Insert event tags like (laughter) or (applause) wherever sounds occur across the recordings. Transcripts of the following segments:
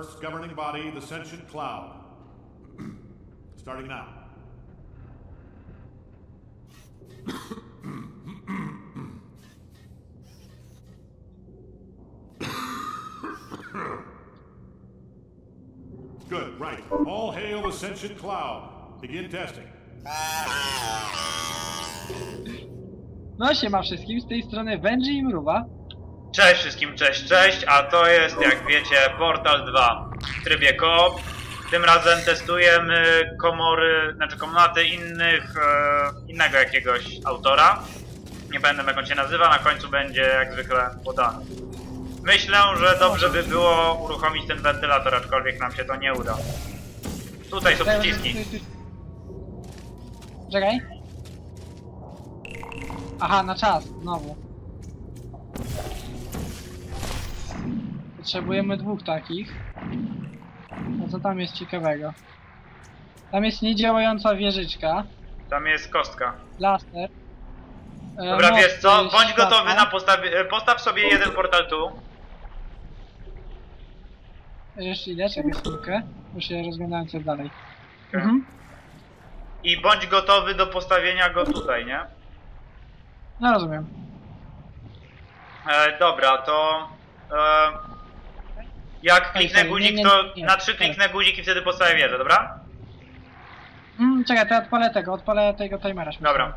Earth's governing body, the sentient cloud. (clears throat) Starting now. (coughs) Good, right. All hail the sentient cloud. Begin testing. No siema wszystkim, z tej strony Benji i Mruwa. Cześć wszystkim, cześć, cześć, a to jest, jak wiecie, Portal 2 w trybie koop. Tym razem testujemy komory, znaczy komnaty innych, e, innego jakiegoś autora. Nie pamiętam jak on się nazywa, na końcu będzie jak zwykle podany. Myślę, że dobrze by było uruchomić ten wentylator, aczkolwiek nam się to nie uda. Tutaj są przyciski. Czekaj. Aha, na czas, znowu. Potrzebujemy dwóch takich. No co tam jest ciekawego? Tam jest niedziałająca wieżyczka. Tam jest kostka. Laser. E, Dobra, wiesz co, bądź gotowy na postawie, e, postaw sobie jeden portal tu. Jeszcze ile? Czekaj chwilkę. Bo się rozglądałem co dalej. Okej. Mhm. I bądź gotowy do postawienia go tutaj, nie? No rozumiem. E, dobra, to... E, jak kliknę sorry, guzik, to na trzy kliknę guzik i wtedy postawię wieżę, dobra? Mm, czekaj, to ja odpalę tego, odpalę tego timera. śmiesznego. Dobra.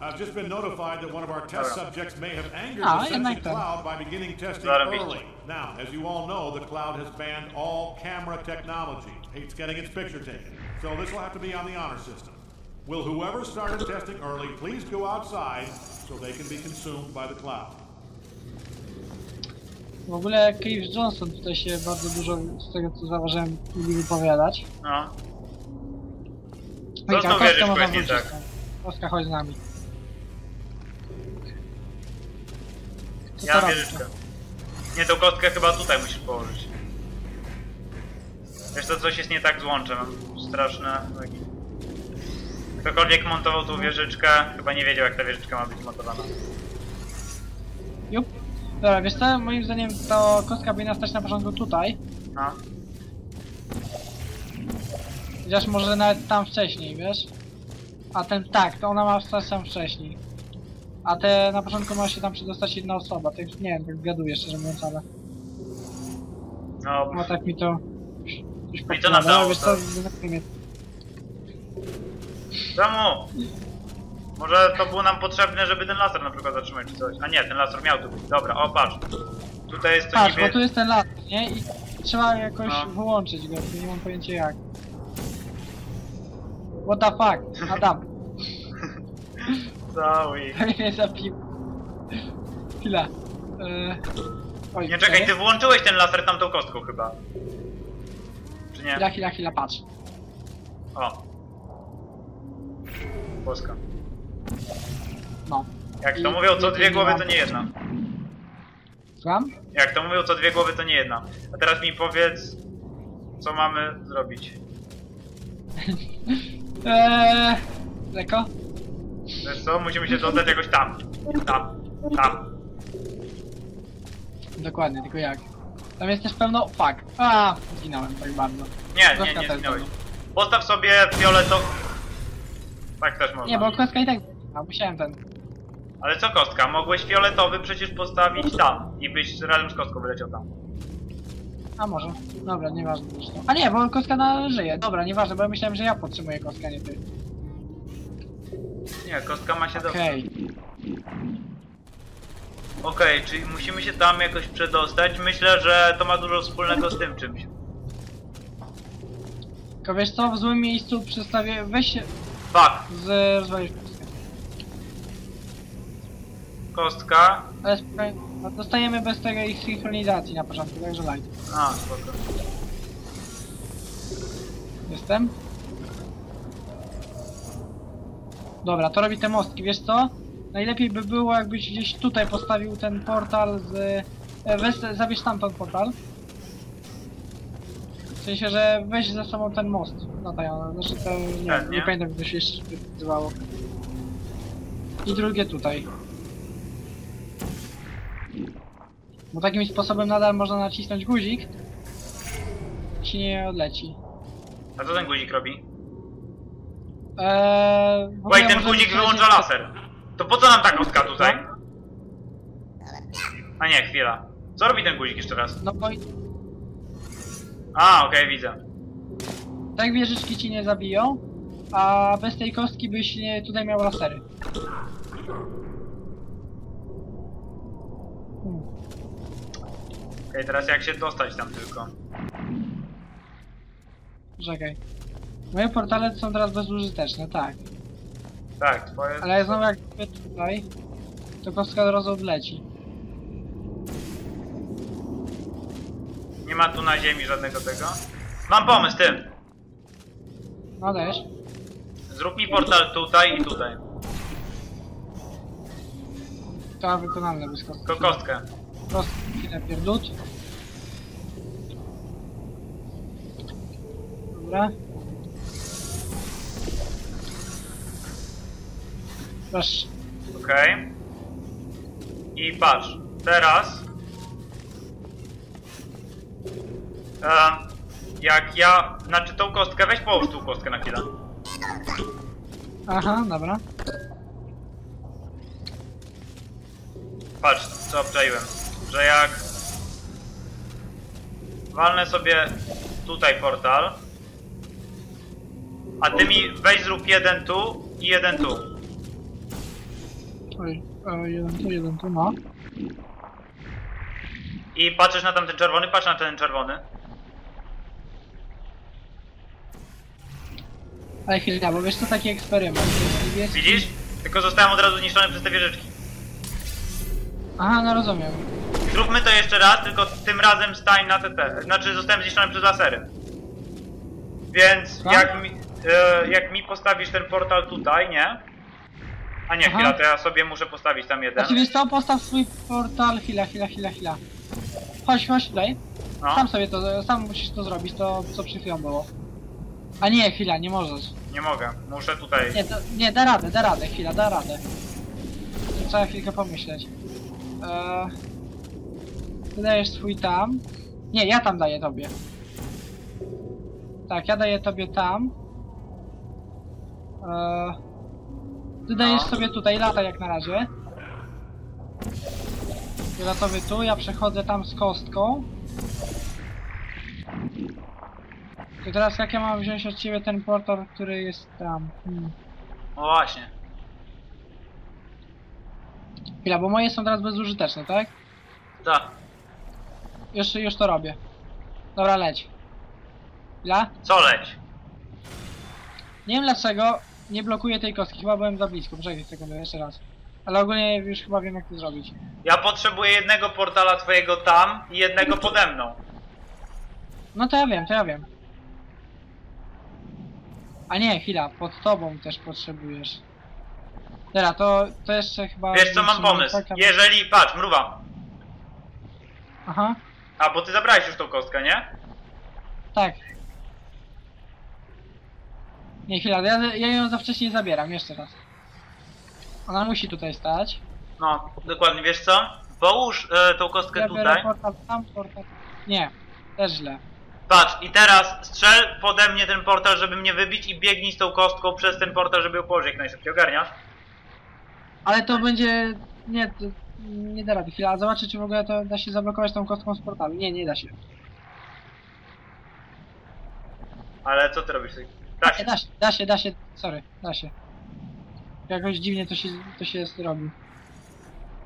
I've just been notified that one of our test subjects may have angered Ah, the sentient ten. cloud by beginning testing early. Now, as you all know, the cloud has banned all camera technology. Hates getting its picture taken. So this will have to be on the honor system. Will whoever started testing early please go outside so they can be consumed by the cloud? W ogóle Cliff Johnson tutaj się bardzo dużo, z tego co zauważyłem, lubi wypowiadać. No. Tą Kostka można nie wrócić tak? tam. Kostka, chodź z nami. Co Ja to mam robi? wieżyczkę. Nie, tą kostkę chyba tutaj musisz położyć. Wiesz co, coś jest nie tak z łączem. Mam straszne... lagi. Ktokolwiek montował tą wieżyczkę, chyba nie wiedział jak ta wieżyczka ma być montowana. Jup. Dobra, wiesz co, moim zdaniem to kostka powinna stać na początku tutaj. No. Chociaż może nawet tam wcześniej, wiesz? A ten tak, to ona ma stać tam wcześniej. A te na początku ma się tam przedostać jedna osoba, tak nie wiem, tak zgaduję szczerze mówiąc, ale No, no tak mi to... Coś No i co nam podpowiada. dało Wiesz to? co, mnie. Czemu? Może to było nam potrzebne, żeby ten laser na przykład zatrzymać czy coś. A nie, ten laser miał tu być. Dobra, o patrz. Tutaj jest to Patrz, niby... bo tu jest ten las, nie? I trzeba jakoś No. wyłączyć go, tylko nie mam pojęcia jak. What the fuck? Adam, Cały. (laughs) mnie zapił. Chwila. Eee... Oj, Nie czekaj, ty włączyłeś ten laser tamtą kostką chyba. Czy nie? Chwila, chwila, chwila, patrz. O. Polska. No. Jak to I- mówią, co i- dwie i- głowy to nie jedna. Słucham? Jak to mówią, co dwie głowy to nie jedna. A teraz mi powiedz, co mamy zrobić. (laughs) Eee... Leko? Wiesz co, musimy się dostać jakoś tam. Tam. Tam. Dokładnie, tylko jak? Tam jest też pełno... Fuck. A, zginąłem tak bardzo. Nie, nie, nie też zginąłeś. Postaw sobie fioletowy... Tak też można. Nie, bo kostka i tak... A, musiałem ten... Ale co kostka? Mogłeś fioletowy przecież postawić tam i byś razem z kostką wyleciał tam. A może. Dobra, nieważne zresztą. A nie, bo kostka na żyje. Dobra, nieważne, bo ja myślałem, że ja podtrzymuję kostkę, nie ty. Nie, kostka ma się dobrze. Okej. Okej, czyli musimy się tam jakoś przedostać. Myślę, że to ma dużo wspólnego z tym czymś. Tylko wiesz co, w złym miejscu przestawię... Weź się tak. Fuck. Z, zwalisz kostkę. Kostka. Ale no dostajemy bez tego ich synchronizacji na początku, także light. A, spoko. Jestem? Dobra, to robi te mostki, wiesz co? Najlepiej by było, jakbyś gdzieś tutaj postawił ten portal z... e, Weź, zabierz tam ten portal. Sensie, że weź ze sobą ten most latający, znaczy to... Nie, Ten, nie nie? pamiętam jak to się jeszcze nazywało. I drugie tutaj. Bo takim sposobem nadal można nacisnąć guzik. Ci nie odleci. A co ten guzik robi? Eee, Wait, ten guzik wyłącza laser. To po co nam ta kostka tutaj? A nie, chwila. Co robi ten guzik jeszcze raz? No bo A, okej, widzę. tak wieżyczki ci nie zabiją, a bez tej kostki byś nie, tutaj miał lasery. Okej, teraz jak się dostać tam tylko? Czekaj. Moje portale są teraz bezużyteczne, tak. Tak, twoje... Ale znowu jak mówię tutaj, to kostka od razu odleci. Nie ma tu na ziemi żadnego tego. Mam pomysł, tym. No też. Zrób mi portal tutaj i tutaj. To wykonalne bez kostki. Tylko kostkę. Chwilę pierdut. Dobra. Proszę. Okej. I patrz, teraz... Jak ja... Znaczy tą kostkę, weź połóż tą kostkę na chwilę. Aha, dobra. Patrz, co obczaiłem. Że jak... Walnę sobie tutaj portal. A ty mi weź zrób jeden tu i jeden tu. Oj, o, jeden tu, jeden tu, no. I patrzysz na tamten czerwony, patrz na ten czerwony. Ale chwilę, bo wiesz co, taki eksperyment. Jest... Widzisz? Tylko zostałem od razu zniszczony przez te wieżyczki. Aha, no rozumiem. Zróbmy to jeszcze raz, tylko tym razem stań na TT. Znaczy zostałem zniszczony przez lasery. Więc jak mi, e, jak mi postawisz ten portal tutaj, nie? A nie, Aha. chwila, to ja sobie muszę postawić tam jeden. Znaczy wiesz co, postaw swój portal, chwila, chwila, chwila, chwila. Chodź, chodź tutaj. No, Sam sobie to, sam musisz to zrobić, to co przed chwilą było. A nie, chwila, nie możesz. nie mogę. Muszę tutaj. Nie, to, nie, da radę, da radę, chwila, da radę. Trzeba chwilkę pomyśleć. Eee, ty dajesz swój tam. Nie, ja tam daję tobie. Tak, ja daję tobie tam. Eee, ty dajesz sobie tutaj, lata jak na razie. Fioletowy tu, ja przechodzę tam z kostką. I teraz jak ja mam wziąć od ciebie ten portal, który jest tam? Hmm. O właśnie. Chwila, bo moje są teraz bezużyteczne, tak? Tak. Już, już to robię. Dobra, leć. Chwila. Co leć? Nie wiem dlaczego nie blokuję tej kostki, chyba byłem za blisko. Poczekaj sekundę, jeszcze raz. Ale ogólnie już chyba wiem jak to zrobić. Ja potrzebuję jednego portala twojego tam i jednego pode mną. No to ja wiem, to ja wiem. A nie, chwila, pod tobą też potrzebujesz. Dobra, to, to jeszcze chyba... Wiesz co, mam pomysł. tak, aby- Jeżeli, patrz, mruwa. Aha, A, bo ty zabrałeś już tą kostkę, nie? tak. Nie, chwila, ja, ja ją za wcześnie zabieram, jeszcze raz. Ona musi tutaj stać. No, dokładnie, wiesz co? Połóż e, tą kostkę Ja biorę tutaj. portal tam, portal... Nie, też źle. Patrz, i teraz strzel pode mnie ten portal, żeby mnie wybić i biegnij z tą kostką przez ten portal, żeby ją położyć jak najszybciej. Ogarniasz? Ale to będzie... Nie, to... Nie da rady. Chwila, zobaczę czy w ogóle to da się zablokować tą kostką z portalu. Nie, nie da się. Ale co ty robisz? Tak, Nie, da się, da się, da się. Sorry, da się. Jakoś dziwnie to się, to się robi.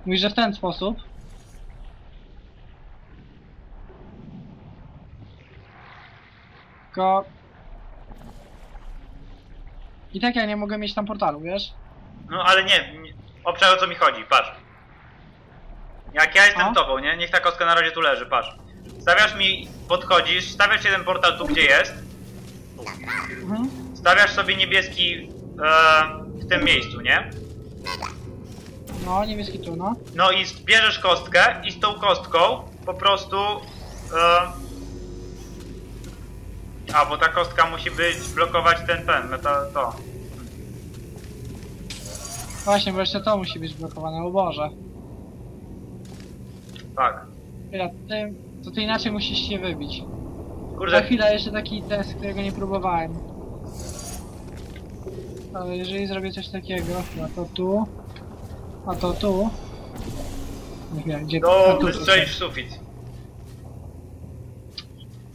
Mówisz, że w ten sposób. Tylko... I tak ja nie mogę mieć tam portalu, wiesz? no ale nie, nie obczaj o co mi chodzi, patrz. Jak ja jestem O. tobą, nie? Niech ta kostka na razie tu leży, patrz. Stawiasz mi, podchodzisz, stawiasz jeden portal tu, gdzie jest, Mhm. stawiasz sobie niebieski e, w tym miejscu, nie? No, niebieski tu, no. No i bierzesz kostkę i z tą kostką po prostu... E, a, bo ta kostka musi być, blokować ten, ten, no to, to. Właśnie, bo jeszcze to musi być blokowane, o Boże. Tak. Chwila, ty, to ty inaczej musisz się wybić. Za Kurde, chwilę jeszcze taki test, którego nie próbowałem. Ale jeżeli zrobię coś takiego, a to tu, a to tu. Nie wiem, gdzie no a tu, wystrzelisz w sufit.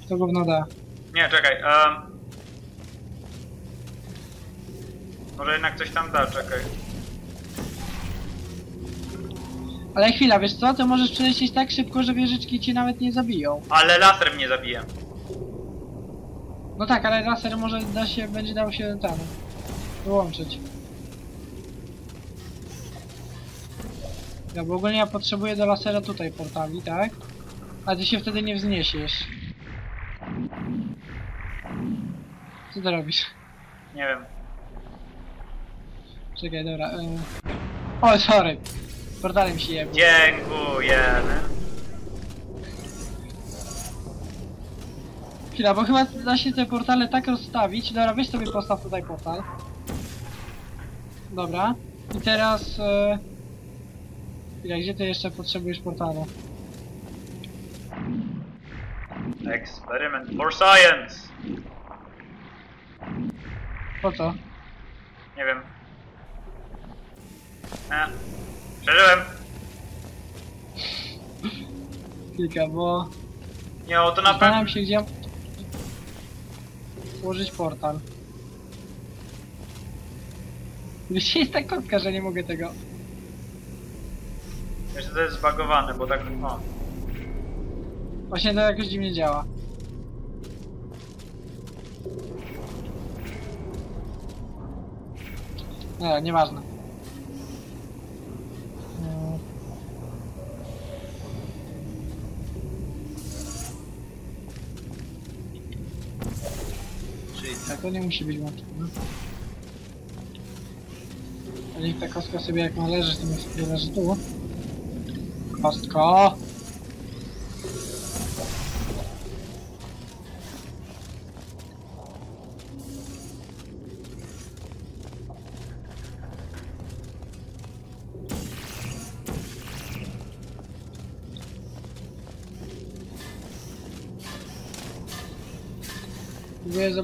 To gówno da. Nie, czekaj. em. może jednak coś tam da, czekaj. Ale chwila, wiesz co? To możesz przelecieć tak szybko, że wieżyczki cię nawet nie zabiją. Ale laser mnie zabije. No tak, ale laser może da się, będzie dał się tam wyłączyć. Ja, bo ogólnie ja potrzebuję do lasera tutaj portali, tak? A ty się wtedy nie wzniesiesz. Co ty robisz? Nie wiem. Czekaj, dobra. Y... O, sorry. Portalem się jebł. Dziękujemy. Chwila, bo chyba da się te portale tak rozstawić. Dobra, weź sobie postaw tutaj portal. Dobra. I teraz... E... Chwila, gdzie ty jeszcze potrzebujesz portalu? Experiment for science. Po co? Nie wiem. E, przeżyłem. Chwilkę, bo... Nie, o to na pewno. Zastanawiam się, gdzie... Ułożyć portal. Gdzie jest ta kotka, że nie mogę tego... Jeszcze to jest zbagowane, bo tak. O. Właśnie to jakoś dziwnie działa. Nie, nieważne. Mm. Czyli tak, to nie musi być łączone. Niech ta kostka sobie jak ma leżeć, to niech sobie leży tu. Kostko!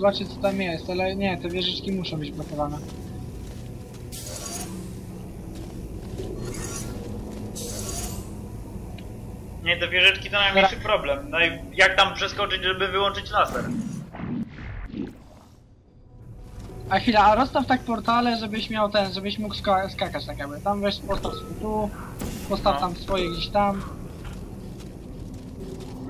Zobaczyć co tam jest, ale nie, te wieżyczki muszą być blokowane. Nie, te wieżyczki to najmniejszy problem. No i jak tam przeskoczyć, żeby wyłączyć laser? A chwila, a rozstaw tak portale, żebyś miał ten, żebyś mógł ska skakać tak jakby. Tam weź postaw sobie tu, postaw No. tam swoje gdzieś tam.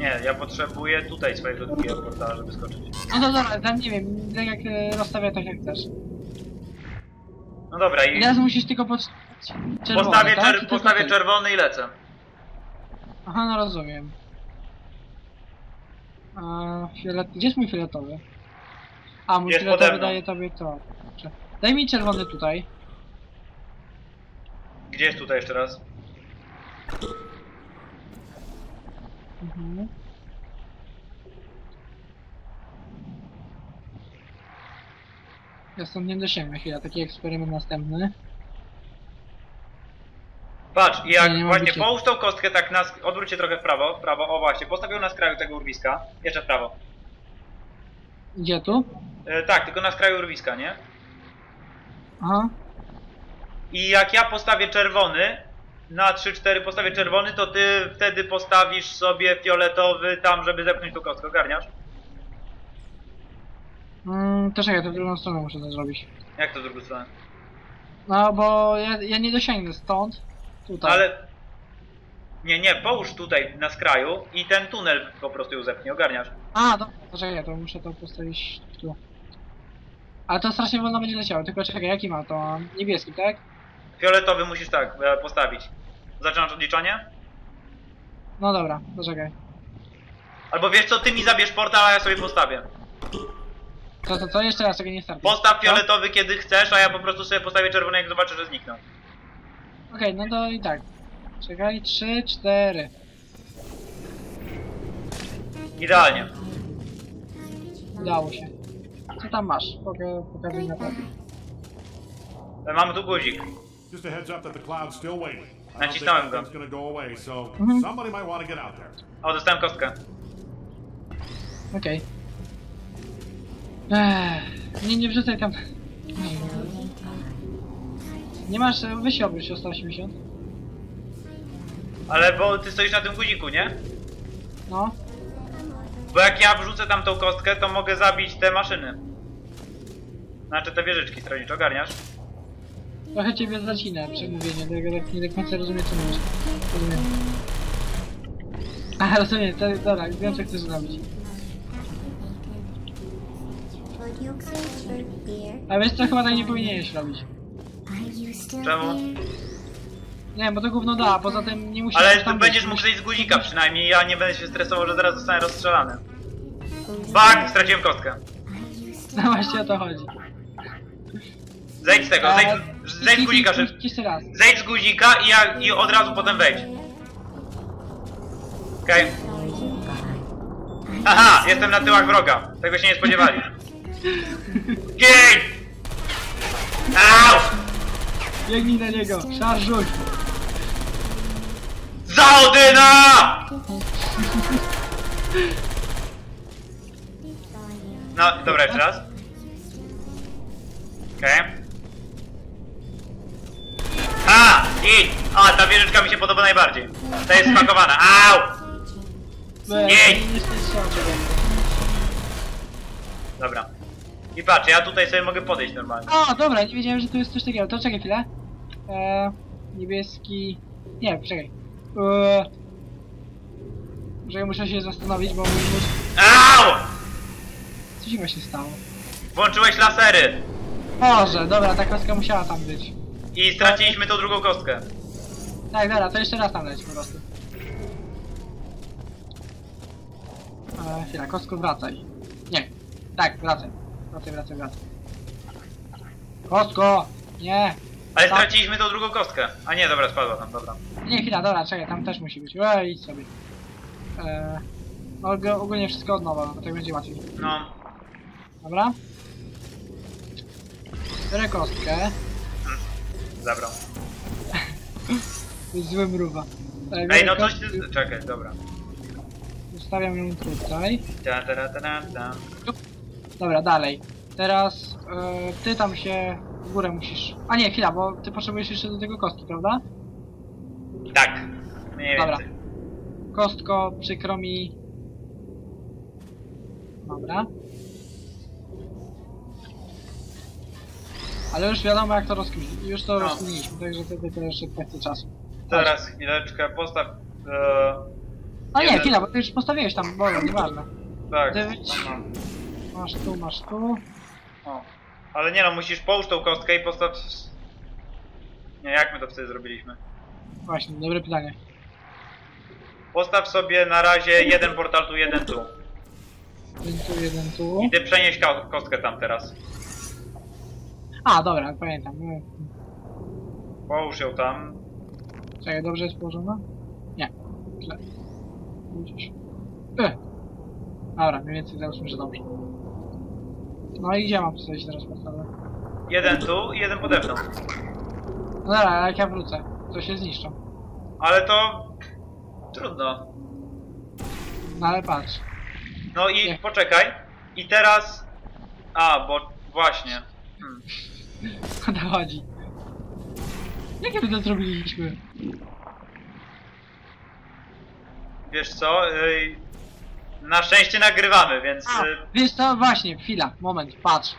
Nie, ja potrzebuję tutaj swojego drugiego portala, żeby skoczyć. No to dobra, tam nie wiem, tak jak e, rozstawię tak jak chcesz. No dobra, I i teraz musisz tylko pod... czerwony, postawię, tak? czer tylko postawię ten? czerwony i lecę. Aha, no rozumiem. A, fiolet... Gdzie jest mój fioletowy? A, mój Jest fioletowy mną. daje tobie to. Daj mi czerwony tutaj. Gdzie jest tutaj jeszcze raz? Mhm. Ja stąd nie dosięgnę chwila, taki eksperyment następny. Patrz, i jak Nie, nie właśnie bicia. połóż tą kostkę tak na... sk- Odwróć się trochę w prawo, w prawo, o właśnie, postaw ją na skraju tego urwiska. Jeszcze w prawo. Gdzie tu? E, tak, tylko na skraju urwiska, nie? Aha. I jak ja postawię czerwony, na 3-4 postawię czerwony, to ty wtedy postawisz sobie fioletowy tam, żeby zepchnąć tą kostkę, ogarniasz? Mm, to czekaj, to w drugą stronę muszę to zrobić. Jak to z drugiej strony? No, bo ja, ja nie dosięgnę stąd. Tutaj. Ale... Nie, nie, połóż tutaj na skraju i ten tunel po prostu ją zepchnie, ogarniasz? A, dobra, to czekaj, to muszę to postawić tu. Ale to strasznie wolno będzie leciało, tylko czekaj, jaki ma to? Niebieski, tak? Fioletowy musisz tak e, postawić. Zaczynasz odliczanie? No dobra, poczekaj. Albo wiesz co, ty mi zabierz portal, a ja sobie postawię. Co, to co? Jeszcze raz, czekaj, nie startuj. Postaw fioletowy kiedy chcesz, a ja po prostu sobie postawię czerwony jak zobaczę, że zniknął. Okej, no to i tak. Czekaj, trzy, cztery. Idealnie. Udało się. Co tam masz? Poka- Pokazuj na tabie. E, Mamy tu guzik. Just a heads up that the cloud's still waiting. Nacisnąłem go. thing's gonna go away, so Mhm. somebody might want to get out there. O, dostałem kostkę. Okej. Ech, Nie, nie wrzucaj tam. Nie masz, weź się obróć o 180. Ale bo ty stoisz na tym guziku, nie? No. Bo jak ja wrzucę tam tą kostkę, to mogę zabić te maszyny. Znaczy te wieżyczki strażnicze, ogarniasz? Trochę ciebie zacina przemówienie, dlatego tak nie do końca rozumiem co mówisz. Rozumiem. A, rozumiem, to, dobra, wiem co chcesz zrobić. A wiesz co, chyba tak nie powinieneś robić. Czemu? Nie bo to gówno da, a poza tym nie musisz Ale tam będziesz mógł zejść z guzika przynajmniej, ja nie będę się stresował, że zaraz zostanę rozstrzelany. Bak! Straciłem kostkę. No właśnie o to chodzi. Zejdź z tego, zejdź, zejdź z guzika, że... Jeszcze raz. Zejdź z guzika i, ja, i od razu potem wejdź. Okej. Aha, jestem na tyłach wroga. Tego się nie spodziewali. Gin! Au! Biegnij na niego, szarżuj. Za Odyna! No, dobra, jeszcze raz. Okej. A! I! A, ta wieżyczka mi się podoba najbardziej. Ta jest spakowana. Au! Tego. Dobra. I patrz, ja tutaj sobie mogę podejść normalnie. O, dobra, nie wiedziałem, że tu jest coś takiego. To czekaj chwilę. Eee, niebieski... Nie, czekaj. Eee... Że ja muszę się zastanowić, bo mój mózg... Au! Co się właśnie stało? Włączyłeś lasery. Boże, dobra, ta kostka musiała tam być. I straciliśmy tą drugą kostkę. Tak, dobra, to jeszcze raz tam leć po prostu. Eee, chwila, kostku wracaj. Nie, tak, wracaj. Wracaj, wracaj, wracaj. Kostko! Nie! Ale Tak. straciliśmy tą drugą kostkę. A nie, dobra, spadła tam, dobra. Nie, chwila, dobra, czekaj, tam też musi być. Ej, idź sobie. Eee, no, go- ogólnie wszystko od nowa, bo tak będzie łatwiej. No. Dobra? Biorę kostkę. Zabrał. Zły mruwa. Ej, no coś ty... Czekaj, dobra. Ustawiam ją tutaj. Ta, ta, ta, ta, ta. Dobra, dalej. Teraz e, ty tam się w górę musisz. A nie, chwila, bo ty potrzebujesz jeszcze do tego kostki, prawda? Tak. Mniej Dobra. więcej. Kostko, przykro mi. Dobra. Ale już wiadomo jak to rozkminić. Już to No. rozkminiliśmy, także to tylko jeszcze kwestia czasu. Teraz chwileczkę, postaw... E, A nie, Jeden. chwila, bo ty już postawiłeś tam, bo nieważne. tak. Wyjdź. Masz tu, masz tu. O. Ale nie no, musisz połóż tą kostkę i postaw... Nie, jak my to wtedy zrobiliśmy? Właśnie, dobre pytanie. Postaw sobie na razie jeden portal tu, jeden tu. Jeden tu, jeden tu. I ty przenieś ko- kostkę tam teraz. A, dobra, pamiętam. Połóż ją tam. Czekaj, dobrze jest położona? Nie. Źle. Gdzieś. E. Dobra, mniej więcej załóżmy, że dobrze. No i gdzie mam postawić teraz podstawę? Jeden tu i jeden pode mną. No dobra, ale jak ja wrócę, to się zniszczą. Ale to... Trudno. No ale patrz. No i Nie. poczekaj. I teraz... A, bo właśnie. Hmm. (laughs) O to chodzi. Jak my to zrobiliśmy? Wiesz co? Ej, Na szczęście nagrywamy, więc... A, y, wiesz co? Właśnie, chwila, moment, patrz.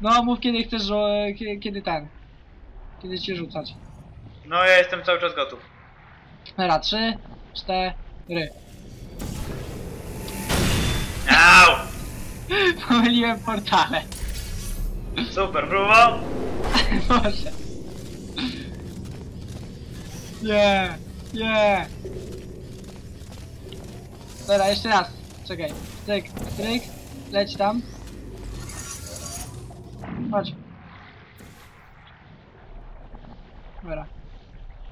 No, mów kiedy chcesz, że... kie- kiedy ten. Kiedy cię rzucać. No ja jestem cały czas gotów. Dobra, trzy, cztery. Au! (laughs) Pomyliłem portale. Super, próbował? (laughs) Boże. Nie, nie. Dobra, jeszcze raz. Czekaj. Stryk, stryk. Leć tam. Chodź. Dobra.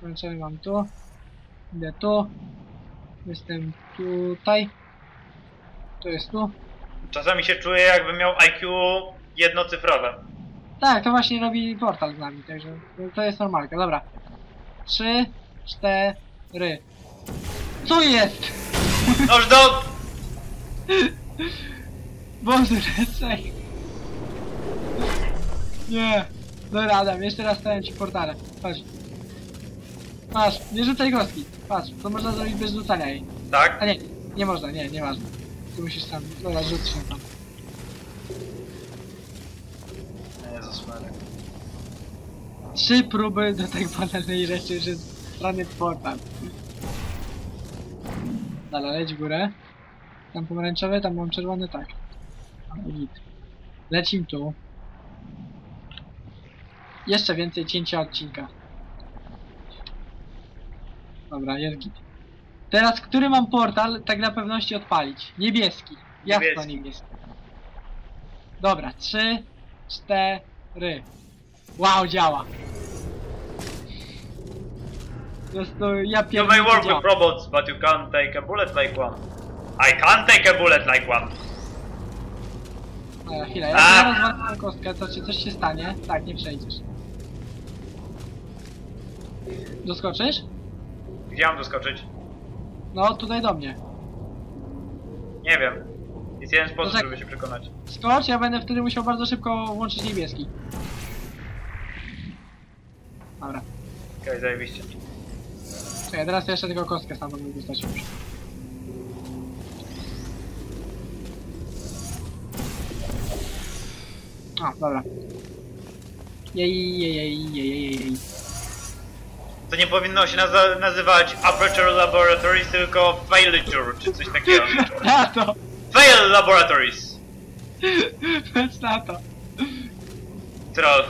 Kończymy mam tu. Idę tu. Jestem tutaj. To jest tu. Czasami się czuję jakbym miał IQ jednocyfrowe. Tak, to właśnie robi portal z nami, także to jest normalka. Dobra. Trzy, cztery. Co jest? Noż do... (laughs) Boże, czekaj. Nie. Dobra, Adam, jeszcze raz stawiam ci portale. Chodź. Masz, nie rzucaj kostki. Patrz, to można zrobić bez rzucania jej. Tak? A nie, nie można, nie, nieważne. Tu musisz tam, dobra, rzuć się tam. Jezus Maria. Trzy próby do tak banalnej rzeczy, że strony portal. Dobra, leć w górę. Tam pomarańczowy, tam mam czerwony, tak. Git. Lecim tu. Jeszcze więcej cięcia odcinka. Dobra, jest git. Teraz, który mam portal, tak na pewności odpalić? Niebieski. Jasno Niebieski. niebieski. Dobra, trzy, cztery. Wow, działa. Po prostu ja You pierdolę. may work działa. with robots, but you can't take a bullet like one. I can't take a bullet like one. Dobra, chwilę, jak A! ja rozwalam kostkę, to czy coś się stanie? Tak, nie przejdziesz. Doskoczysz? Gdzie mam doskoczyć? No, tutaj do mnie. Nie wiem. Jest jeden sposób, tak- żeby się przekonać. Skocz, ja będę wtedy musiał bardzo szybko włączyć niebieski. Dobra. Okej, zajebiście. Czekaj, teraz jeszcze tylko kostkę sam będę dostać już. A, dobra. Jej, jej, jej, jej, jej, jej. To nie powinno się naza- nazywać Aperture Laboratories, tylko Failure, czy coś takiego. (laughs) Na to! Fail Laboratories! Patrz na to! Troll.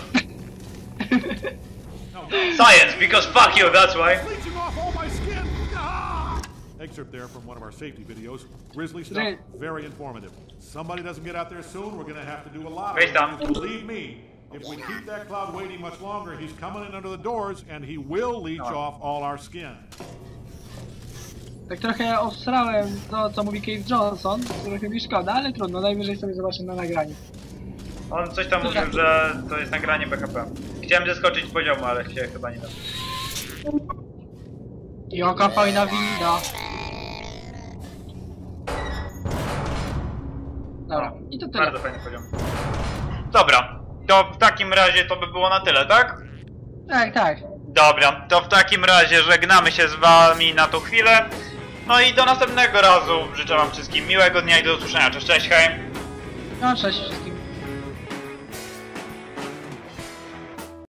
Science, because fuck you, that's why. bleaching off all my skin! Ah! Excerpt there from one of our safety videos. Grizzly stuff, Right. very informative. Somebody doesn't get out there soon, we're gonna have to do a lot Face of down. it. Believe me, if we keep that cloud waiting much longer, he's coming in under the doors and he will leech No. off all our skin. Tak trochę obsrałem to, co mówi Cave Johnson, trochę mi szkoda, ale trudno, najwyżej sobie zobaczę na nagraniu. On coś tam mówił, że to jest nagranie BHP. Chciałem zeskoczyć z poziomu, ale się chyba nie da. Jaka fajna winda! Dobra, i to tyle. Bardzo fajny poziom. Dobra, to w takim razie to by było na tyle, tak? Tak, tak. Dobra, to w takim razie żegnamy się z wami na tą chwilę. No i do następnego razu. Życzę wam wszystkim miłego dnia i do usłyszenia. Cześć, cześć, hej! No, cześć wszystkim.